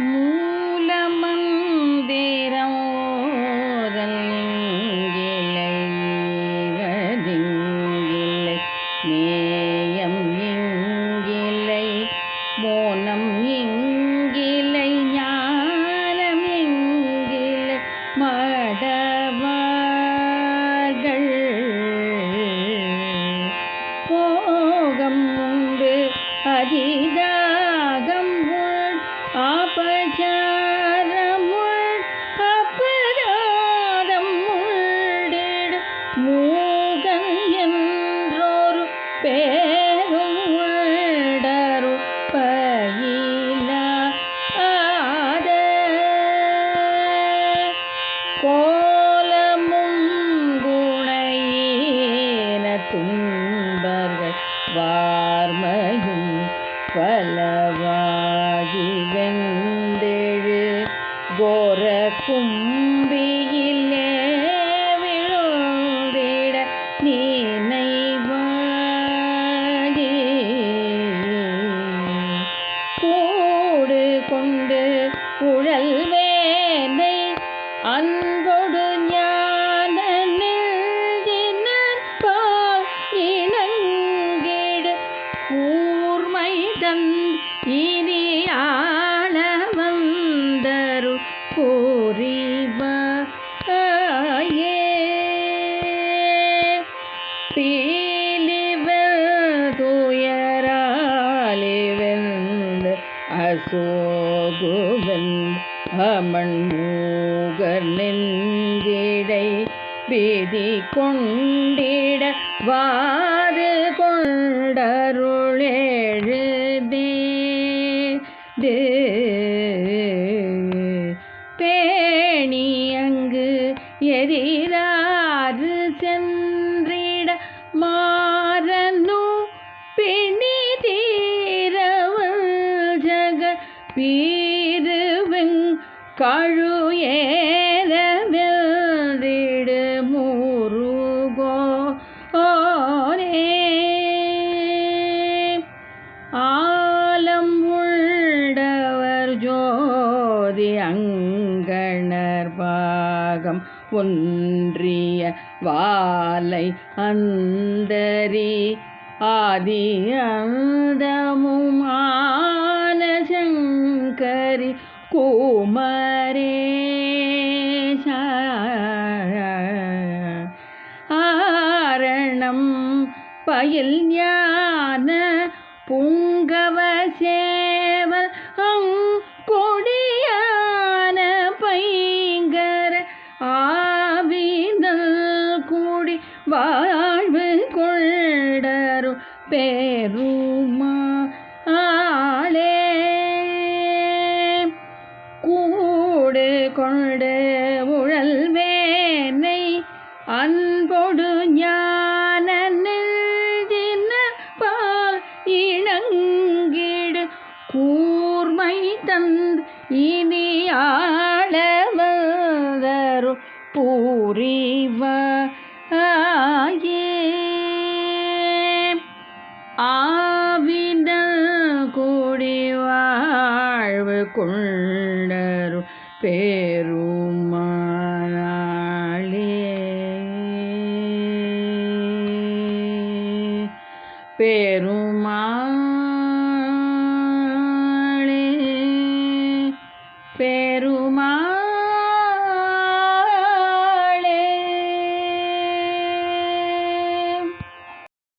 மூலமந்திரம் இங்கிலை நேயம் இங்கிலை மோனம் இங்கிலை ஞானம் இங்கிலை போகம் உண்டு வார்மையும் பலவாகி வெந்தெழு. கோர கும்பியிலே விழுந்திட நீனைவாகி. கூடு கொண்டு குழல் வேனை அன்பு சோகுவன் அமன் மூகர் நெஞ்சிடை பீதி கொண்டிட வாது கொண்டருளெழுதே பேணி அங்கு எதிராறு பீருவின் கழு ஏறவிடு ஓரே ஆலம் உள்ளவர் ஜோதி அங்கணர் பாகம் ஒன்றிய வாலை அந்தரி ஆதி அந்தமுமா ஆனசங்கரி குமரேஷ ஆரணம் பயில் ஞான புங்கவ சேவல் கொடியான பைங்கர ஆவிதல் கூடி வாழ்வு கொண்டரும் பேரும் கொண்டு உழல் வேனை அன்பொடு ஞான நெஞ்சின பால் இணங்கிடு கூர்மை தந்து இனி ஆளவதரு பூரிவ ஆவின கூடி வாழ்வு பெருமாளே. பெருமாளே பெருமா